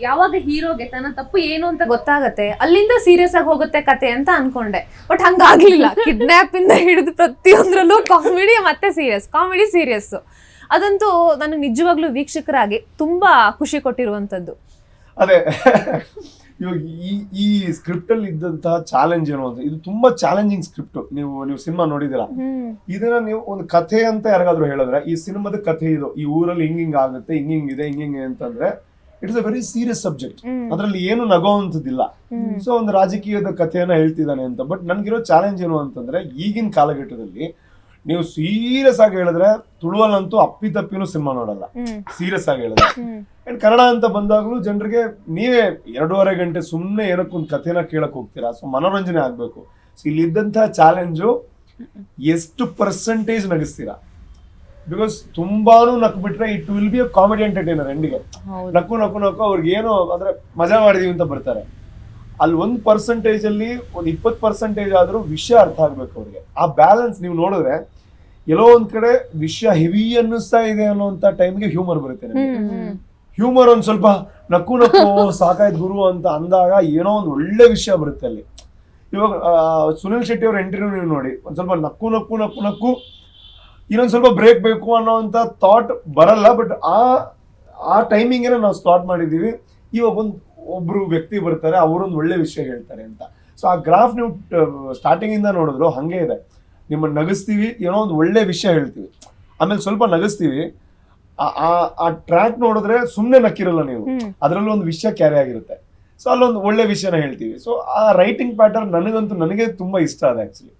ಯಾವಾಗ ಹೀರೋಗೆ ತನ್ನ ತಪ್ಪು ಏನು ಅಂತ ಗೊತ್ತಾಗತ್ತೆ ಅಲ್ಲಿಂದ ಸೀರಿಯಸ್ ಆಗಿ ಹೋಗುತ್ತೆ ಕತೆ ಅಂತ ಅನ್ಕೊಂಡೆ. ಬಟ್ ಹಂಗಾಗ್ಲಿಲ್ಲ. ಕಿಡ್ನಾಪ್ ಇಂದ ಹಿಡಿದು ಪ್ರತಿಯೊಂದ್ರಲ್ಲೂ ಕಾಮಿಡಿ ಮತ್ತೆ ಸೀರಿಯಸ್ ಕಾಮಿಡಿ ಸೀರಿಯಸ್ ಅದಂತೂ ನನಗೆ ನಿಜವಾಗ್ಲೂ ವೀಕ್ಷಕರಾಗಿ ತುಂಬಾ ಖುಷಿ ಕೊಟ್ಟಿರುವಂತದ್ದು. ಅದೇ ಇವಾಗ ಈ ಈ ಸ್ಕ್ರಿಪ್ಟ್ ಅಲ್ಲಿ ಇದ್ದಂತಹ ಚಾಲೆಂಜ್ ಏನು ಅಂತ ಇದು ತುಂಬಾ ಚಾಲೆಂಜಿಂಗ್ ಸ್ಕ್ರಿಪ್ಟ್ ನೀವು ನೀವು ಸಿನಿಮಾ ನೋಡಿದಿರ ಇದನ್ನ ನೀವು ಒಂದು ಕಥೆ ಅಂತ ಯಾರಿಗಾದ್ರೂ ಹೇಳಿದ್ರೆ ಈ ಸಿನಿಮಾದ ಕಥೆ ಇದು ಈ ಊರಲ್ಲಿ ಹಿಂಗ್ ಹಿಂಗ್ ಆಗುತ್ತೆ ಹಿಂಗ್ ಹಿಂಗಿದೆ ಇದೆ ಹಿಂಗ್ ಹಿಂಗೆ ಅಂತಂದ್ರೆ it's a very serious subject ಅದರಲ್ಲಿ ಏನು ನಗೋವಂಥದ್ದಿಲ್ಲ. ಸೊ ಒಂದು ರಾಜಕೀಯದ ಕಥೆಯನ್ನ ಹೇಳ್ತಿದ್ದಾನೆ ಅಂತ. ಬಟ್ ನನ್ಗಿರೋ ಚಾಲೆಂಜ್ ಏನು ಅಂತಂದ್ರೆ ಈಗಿನ ಕಾಲಘಟ್ಟದಲ್ಲಿ ನೀವು ಸೀರಿಯಸ್ ಆಗಿ ಹೇಳಿದ್ರೆ ತುಳುವಲ್ಲಂತೂ ಅಪ್ಪಿ ತಪ್ಪಿನೂ ಸಿನಿಮಾ ನೋಡಲ್ಲ. ಸೀರಿಯಸ್ ಆಗಿ ಹೇಳಿದ್ರೆ. ಅಂಡ್ ಕನ್ನಡ ಅಂತ ಬಂದಾಗಲೂ ಜನರಿಗೆ ನೀವೇ ಎರಡೂವರೆ ಗಂಟೆ ಸುಮ್ಮನೆ ಏನಕ್ಕೊಂದು ಕಥೆನ ಕೇಳಕ್ ಹೋಗ್ತೀರಾ? ಸೊ ಮನೋರಂಜನೆ ಆಗ್ಬೇಕು. ಸೊ ಇಲ್ಲಿದ್ದಂತಹ ಚಾಲೆಂಜು ಎಷ್ಟು ಪರ್ಸೆಂಟೇಜ್ ನಗಿಸ್ತೀರಾ? ಬಿಕಾಸ್ ತುಂಬಾನು ನಕ್ಕು ಬಿಟ್ರೆ it will be a comedy entertainer ಎಂಡಿಗೆ ನಕ್ಕು ನಕ್ಕು ನಕ್ಕು ಅವ್ರಿಗೆ ಏನೋ ಅಂದ್ರೆ ಮಜಾ ಮಾಡಿದೀವಿ ಅಂತ ಬರ್ತಾರೆ. ಅಲ್ಲಿ ಒಂದ್ ಪರ್ಸೆಂಟೇಜ್ ಅಲ್ಲಿ ಒಂದು ಇಪ್ಪತ್ತು ಪರ್ಸೆಂಟೇಜ್ ಆದ್ರೂ ವಿಷಯ ಅರ್ಥ ಆಗ್ಬೇಕು ಅವ್ರಿಗೆ. ಆ ಬ್ಯಾಲೆನ್ಸ್ ನೀವು ನೋಡಿದ್ರೆ ಎಲ್ಲೋ ಒಂದ್ ಕಡೆ ವಿಷಯ ಹೆವಿ ಅನ್ನಿಸ್ತಾ ಇದೆ ಅನ್ನೋಂತ ಟೈಮ್ಗೆ ಹ್ಯೂಮರ್ ಬರುತ್ತೆ ಹ್ಯೂಮರ್ ಒಂದ್ ಸ್ವಲ್ಪ ನಕ್ಕು ನಕ್ಕು ಸಾಕಾಯ್ತು ಗುರು ಅಂತ ಅಂದಾಗ ಏನೋ ಒಂದು ಒಳ್ಳೆ ವಿಷಯ ಬರುತ್ತೆ ಅಲ್ಲಿ. ಇವಾಗ ಸುನಿಲ್ ಶೆಟ್ಟಿ ಅವ್ರ ಇಂಟರ್ವ್ಯೂ ನೀವು ನೋಡಿ ಒಂದ್ ಸ್ವಲ್ಪ ನಕ್ಕು ನಕ್ಕು ನಕ್ಕು ನಕ್ಕು ಇನ್ನೊಂದ್ ಸ್ವಲ್ಪ ಬ್ರೇಕ್ ಬೇಕು ಅನ್ನೋವಂಥ ಥಾಟ್ ಬರಲ್ಲ ಬಟ್ ಆ ಆ ಟೈಮಿಂಗೇನೆ ನಾವು ಸ್ಟಾರ್ಟ್ ಮಾಡಿದೀವಿ. ಇವಾಗ ಒಂದು ಒಬ್ರು ವ್ಯಕ್ತಿ ಬರ್ತಾರೆ ಅವರೊಂದು ಒಳ್ಳೆ ವಿಷಯ ಹೇಳ್ತಾರೆ ಅಂತ. ಸೊ ಆ ಗ್ರಾಫ್ ನೀವು ಸ್ಟಾರ್ಟಿಂಗ್ ಇಂದ ನೋಡಿದ್ರು ಹಾಗೆ ಇದೆ. ನಿಮ್ಮನ್ನ ನಗಿಸ್ತೀವಿ ಏನೋ ಒಂದು ಒಳ್ಳೆ ವಿಷಯ ಹೇಳ್ತೀವಿ. ಆಮೇಲೆ ಸ್ವಲ್ಪ ನಗಿಸ್ತೀವಿ. ಆ- ಟ್ರ್ಯಾಕ್ ನೋಡಿದ್ರೆ ಸುಮ್ಮನೆ ನಕ್ಕಿರಲ್ಲ ನೀವು. ಅದ್ರಲ್ಲೂ ಅದರಲ್ಲೂ ಒಂದು ವಿಷಯ ಕ್ಯಾರಿ ಆಗಿರುತ್ತೆ. ಸೊ ಅಲ್ಲೊಂದು ಒಳ್ಳೆ ವಿಷಯನ ಹೇಳ್ತೀವಿ. ಸೊ ಆ ರೈಟಿಂಗ್ ಪ್ಯಾಟರ್ನ್ ನನಗಂತೂ ನನಗೆ ತುಂಬಾ ಇಷ್ಟ ಅದ ಆಕ್ಚುಲಿ